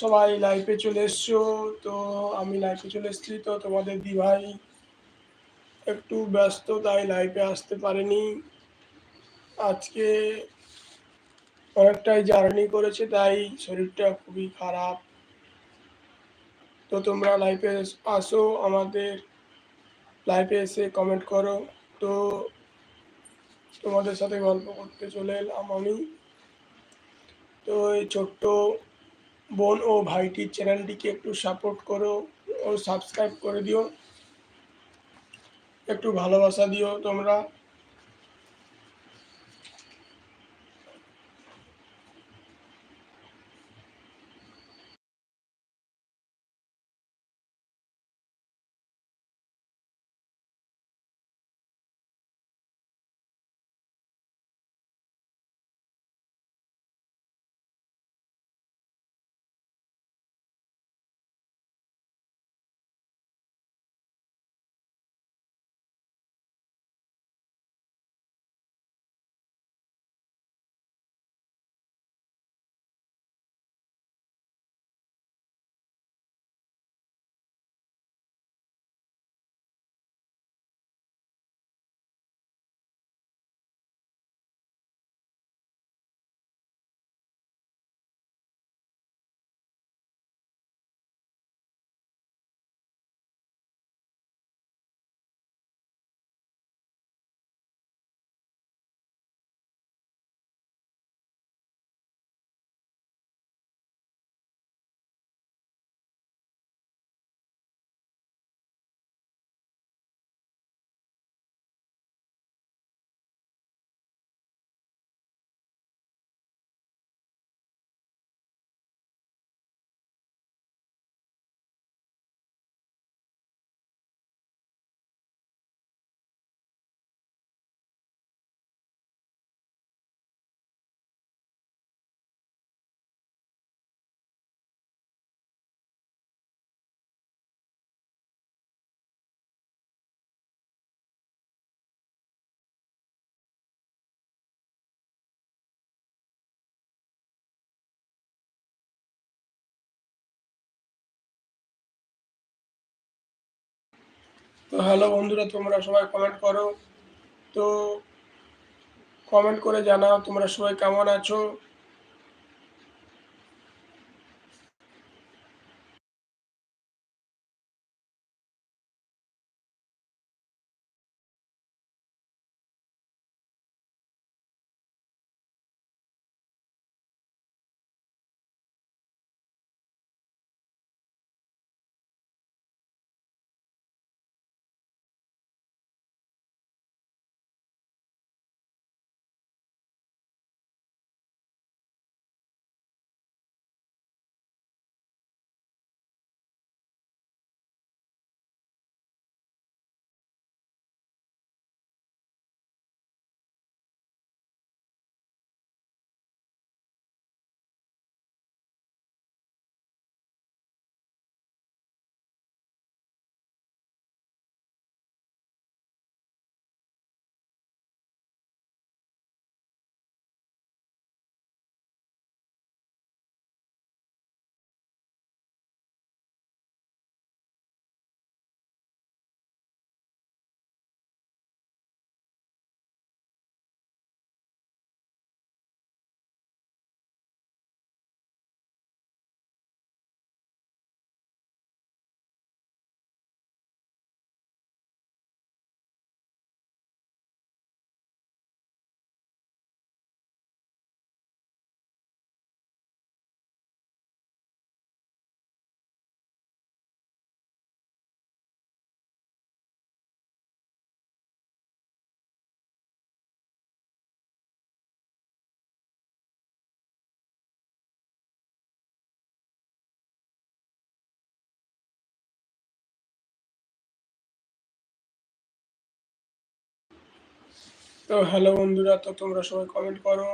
সবাই লাইফে চলে এসছো, তো আমি লাইফে চলে এসেছি, তো তোমাদের দিভাই একটু ব্যস্ত, তাই লাইফে আসতে পারেনি। আজকে অনেকটাই জার্নি করেছে, তাই শরীরটা খুবই খারাপ। তো তোমরা লাইফে আসো, আমাদের লাইফে এসে কমেন্ট করো। তো তোমাদের সাথে গল্প করতে চলে এলাম আমি। তো এই ছোট্ট বোন ও ভাইটির চ্যানেলটিকে একটু সাপোর্ট করো ও সাবস্ক্রাইব করে দিও। একটু ভালোবাসা দিও তোমরা। তো হ্যালো বন্ধুরা, তোমরা সবাই কমেন্ট করো। তো কমেন্ট করে জানাও তোমরা সবাই কেমন আছো? তো হ্যালো বন্ধুরা তো তোমরা সবাই কমেন্ট করো।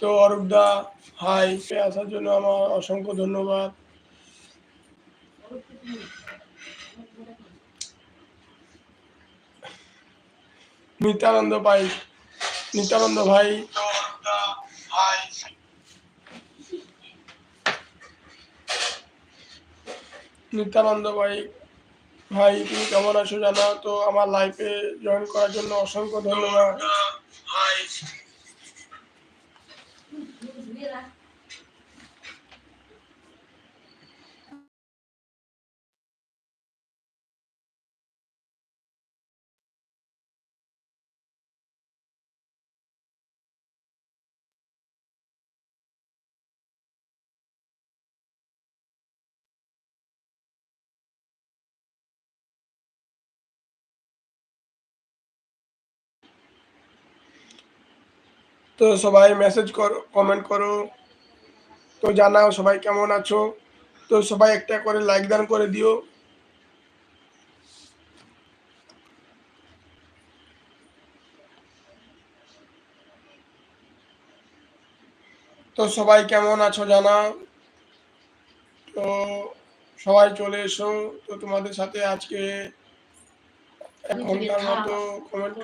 তো অরূপ দা হাই আসার জন্য আমার অসংখ্য ধন্যবাদ। নিত্যানন্দ পাই, নিত্যানন্দ ভাই। নিত্যানন্দ ভাই ভাই, তুমি কেমন আছো জানা? তো আমার লাইফে জয়েন করার জন্য অসংখ্য ধন্যবাদ। 你给我举起来 তো সবাই মেসেজ করো কমেন্ট করো। তো জানাও সবাই কেমন আছো? তো সবাই একটা করে লাইক দান করে দিও। তো সবাই কেমন আছো জানাও। তো সবাই চলে এসো। তো তোমাদের সাথে আজকে এক ঘণ্টার মতো কমেন্ট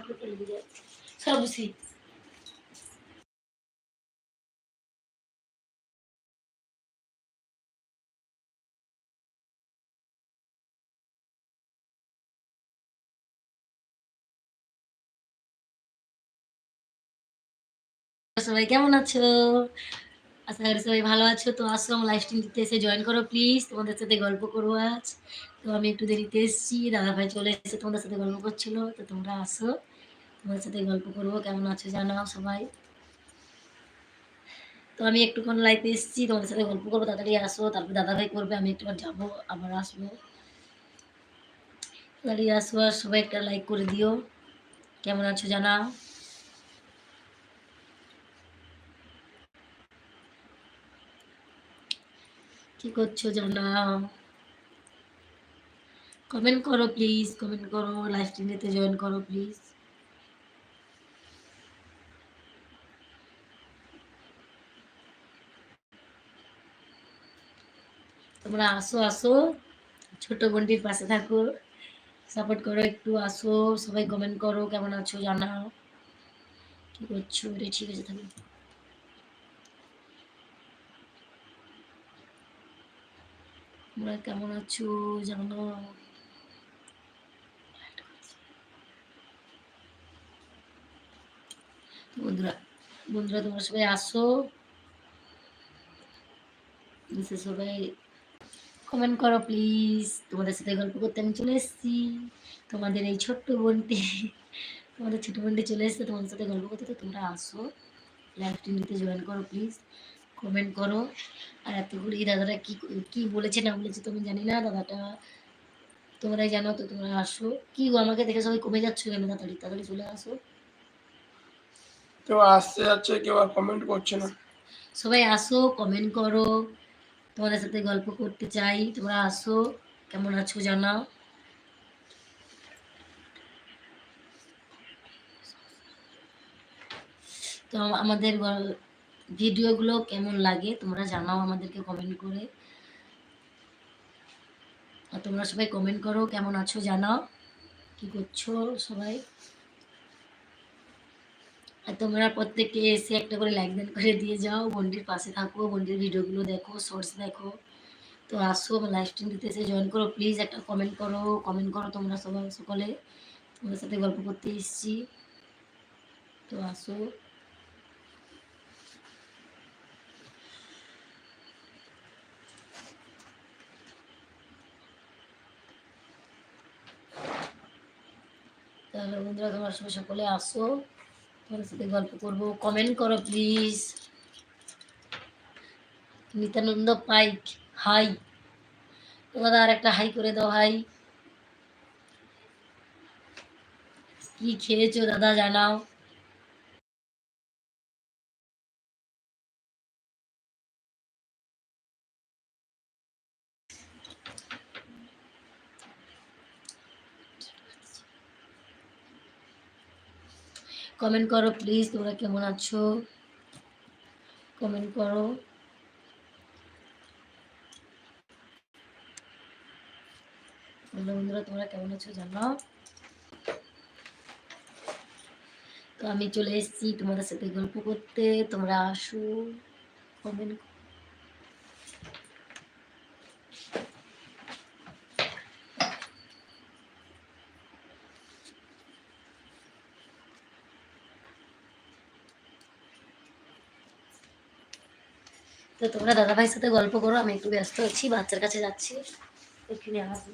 সবাই কেমন আছো? আশা করি সবাই ভালো আছো। তো আমার লাইভ স্ট্রিম দিতে, এসে জয়েন করো প্লিজ তোমাদের সাথে গল্প করব আজ। তো আমি একটু দেরিতে এসেছি দাদা ভাই চলে এসেছে, তোমাদের সাথে গল্প করছিল। তো তোমরা আসো, তোমাদের সাথে গল্প করব। কেমন আছো জানাও সবাই। তো আমি একটুক্ষণ লাইভে এসেছি, তোমাদের সাথে গল্প করব। তাড়াতাড়ি আসো, তারপর দাদা ভাই করবে, আমি একটু যাব, আবার আসব। তাড়াতাড়ি আসো আর সবাই একটা লাইক করে দিও। কেমন আছো জানাও। কি করছ জানাও কমেন্ট করো প্লিজ কমেন্ট করো লাইভ স্ট্রিমেতে জয়েন করো প্লিজ তোমরা আসো আসো, ছোট বোনটির পাশে থাকো সাপোর্ট করো, একটু আসো, সবাই কমেন্ট করো, কেমন আছো জানাও। কি করছ? রে ঠিক আছে থাকো। তোমরা কেমন আছো? জানো বন্ধুরা বন্ধুরা, তোমরা সবাই আসো। সবাই কমেন্ট করো প্লিজ তোমাদের সাথে গল্প করতে আমি চলে এসেছি। তোমাদের এই ছোট্ট বোনটি, তোমাদের ছোট বোনটি চলে এসছে। তোমাদের সাথে গল্প করতে, তো তোমরা আসো। লাইভ টিভিতে জয়েন করো প্লিজ কমেন্ট করো। আর এতগুলি দাদারা কি কি বলেছে না বলেছে তুমি জানি না। দাদাটা তোমরাই জানো তো তোমরা আসো। কি আমাকে দেখে সবাই কমে যাচ্ছ কেন তাড়াতাড়ি? তাড়াতাড়ি চলে আসো। কেউ আসতে যাচ্ছে কেউ আর কমেন্ট করছে না। সবাই আসো কমেন্ট করো। তোমাদের সাথে গল্প করতে চাই। তোমরা আসো। কেমন আছো জানাও। তো আমাদের ভিডিওগুলো কেমন লাগে তোমরা জানাও আমাদেরকে কমেন্ট করে। আর তোমরা সবাই কমেন্ট করো, কেমন আছো জানাও। কি করছ সবাই? আর তোমরা প্রত্যেকে এসে একটা করে লাইক দেন করে দিয়ে যাও। বন্ডির পাশে থাকো, বন্ডির ভিডিওগুলো দেখো শর্টস দেখো। তো আসো, আমার লাইভ স্ট্রিম দিতে এসে জয়েন করো। প্লিজ একটা কমেন্ট করো কমেন্ট করো তোমরা সবাই, সকলে। তোমাদের সাথে গল্প করতে এসেছি। তো আসো। তাহলে বন্ধুরা, তোমার সবাই সকলে আসো। তোমার সাথে গল্প করব। কমেন্ট করো প্লিজ নিত্যানন্দ পাইক, হাই। তোমাদের আর একটা হাই করে দাও, হাই। কি খেয়েছো, দাদা, জানাও। কমেন্ট করো প্লিজ তোমরা কেমন আছো? কমেন্ট করো। বন্ধু, বন্ধুরা, তোমরা কেমন আছো জানাও। তো আমি চলে এসেছি তোমাদের সাথে গল্প করতে। তোমরা আসো কমেন্ট তোমরা দাদা ভাইয়ের সাথে গল্প করো, আমি একটু ব্যস্ত আছি, বাচ্চার কাছে যাচ্ছি। এখানে আসব।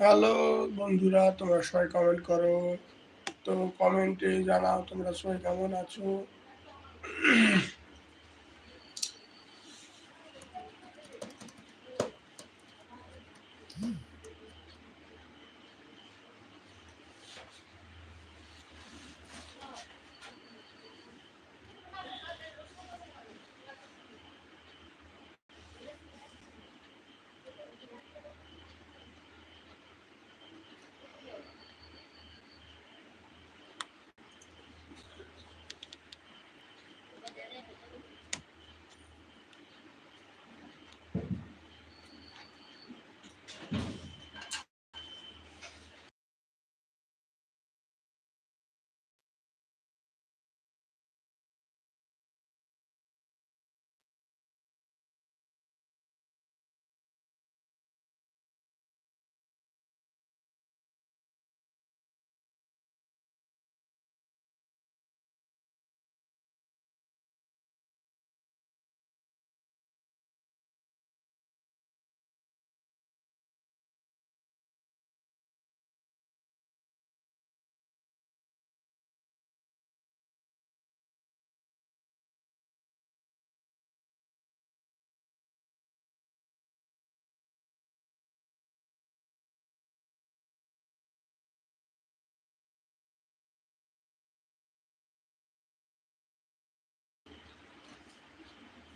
হ্যালো বন্ধুরা তোমরা সবাই কমেন্ট করো। তো কমেন্টে জানাও তোমরা সবাই কেমন আছো?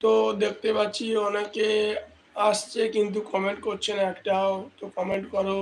তো দেখতে পাচ্ছি অনেকে আসছে কিন্তু কমেন্ট করছে না একটাও তো কমেন্ট করো।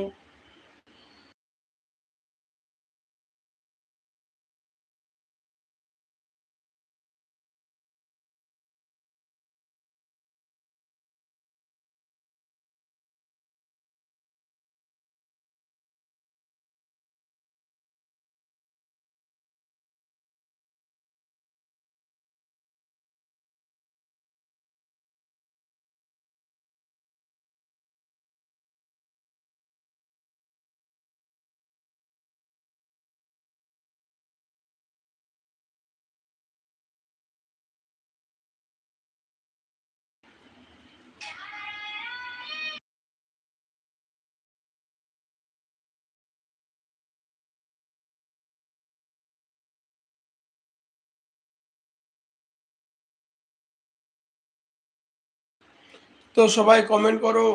তো সবাই কমেন্ট করো।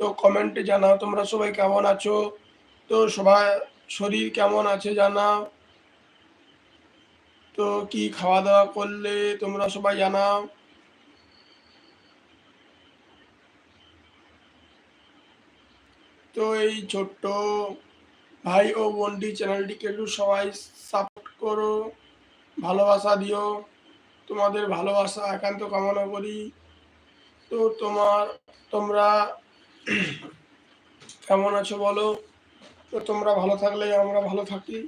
তো কমেন্টে জানাও তোমরা সবাই কেমন আছো? তো সবাই, শরীর কেমন আছে জানাও। তো কি খাওয়া দাওয়া করলে তোমরা সবাই জানাও। তো এই ছোট্ট ভাই ও বোনটি চ্যানেলটিকে একটু সবাই সাপোর্ট করো। ভালোবাসা দিও। তোমাদের ভালোবাসা, একান্ত কামনা করি। তো তোমার তোমরা কেমন আছো বলো? তো তোমরা ভালো থাকলে আমরা ভালো থাকি।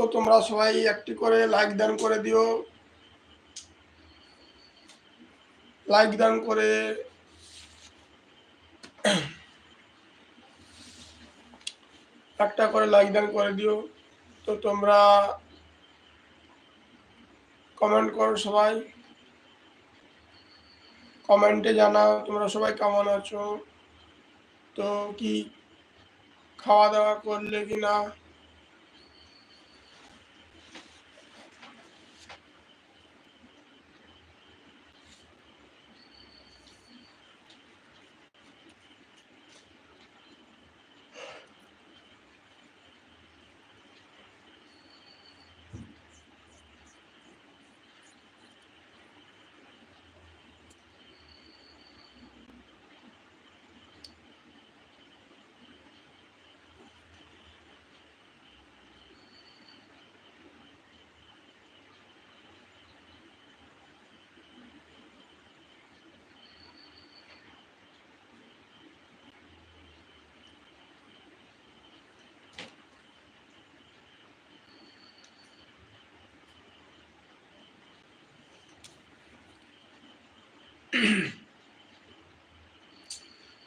তো তোমরা সবাই একটি করে লাইক দান করে দিও। লাইক দান করে একটা করে লাইক দান করে দিও। তো তোমরা কমেন্ট করো সবাই। কমেন্টে জানাও তোমরা সবাই কেমন আছো। তো কি খাওয়া দাওয়া করলে কি না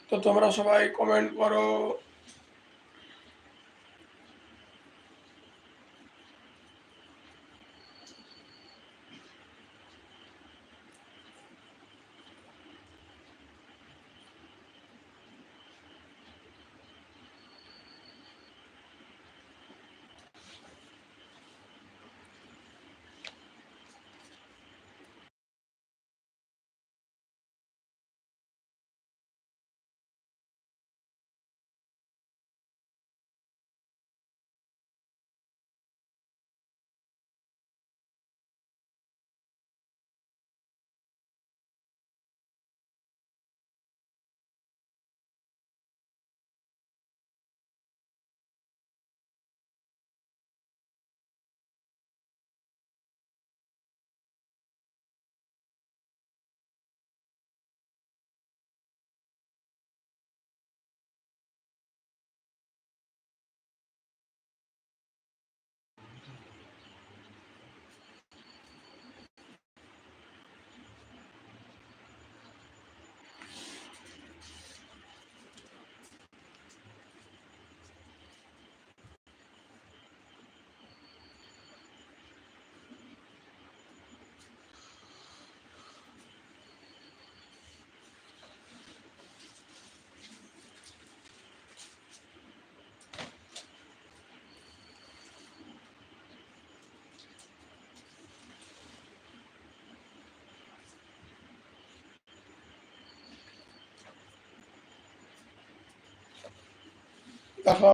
তো তোমরা সবাই কমেন্ট করো। দেখা